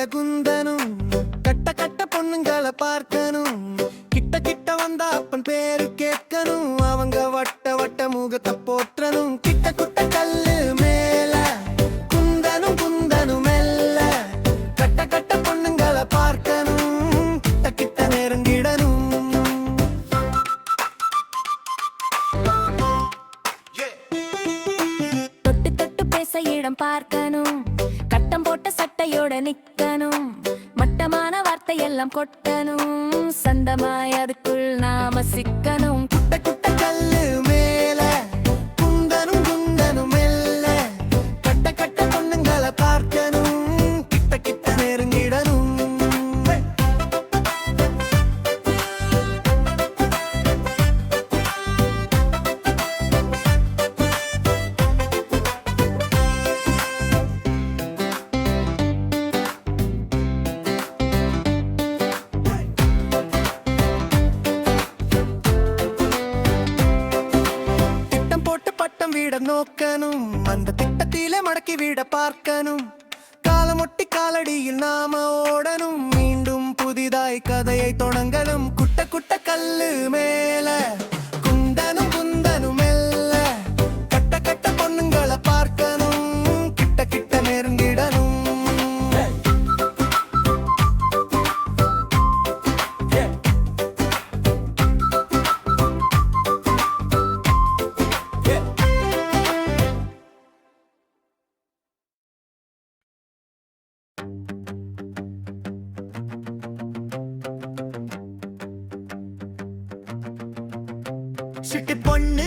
மேல குந்தனும் கட்ட கட்ட பொண்ணுங்களை பார்க்கணும். கிட்ட கிட்ட வந்தா அப்பன் பேரு கேட்கணும். அவங்க வட்ட வட்ட முகத்தை போற்றணும். கிட்ட குட்ட கல்லு மேல குந்தனும் குந்தனும் மெல்ல கட்ட கட்ட பொண்ணுங்களை பார்க்கணும். கிட்ட கிட்ட நெருங்கிடணும். தொட்டு தொட்டு பேச இடம் பார்க்கணும். சட்டையோட நிக்கணும். மட்டமான வார்த்தை எல்லாம் கொட்டணும். சந்தமாய் அதுக்குள் நாம சிக்கணும். குட்ட குட்ட பட்டம் வீட நோக்கணும். அந்த திட்டத்திலே மடக்கி வீட பார்க்கணும். காலமொட்டி காலடியில் நாம ஓடணும். மீண்டும் புதிதாய் கதையை தொடங்கணும். குட்ட குட்ட சிட்டு பொண்ணு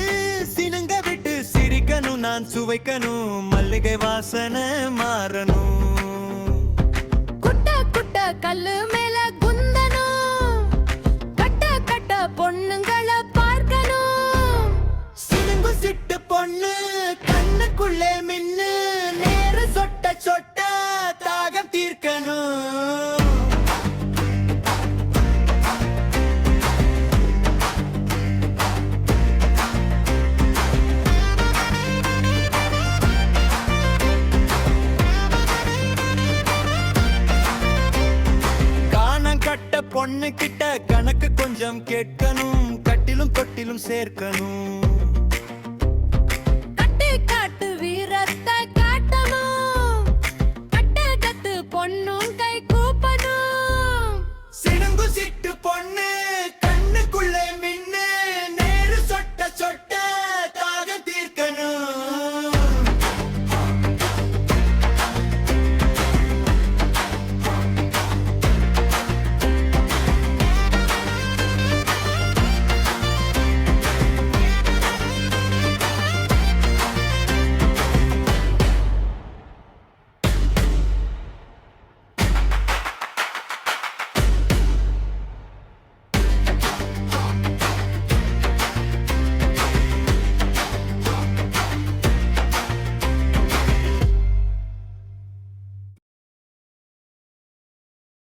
சினுங்க விட்டு சிரிக்கணும் நான் சுவைக்கணும் மல்லிகை வாசனை மாறணும். பொண்ணு கிட்ட கணக்கு கொஞ்சம் கேட்கணும். கட்டிலும் தொட்டிலும் சேர்க்கணும்.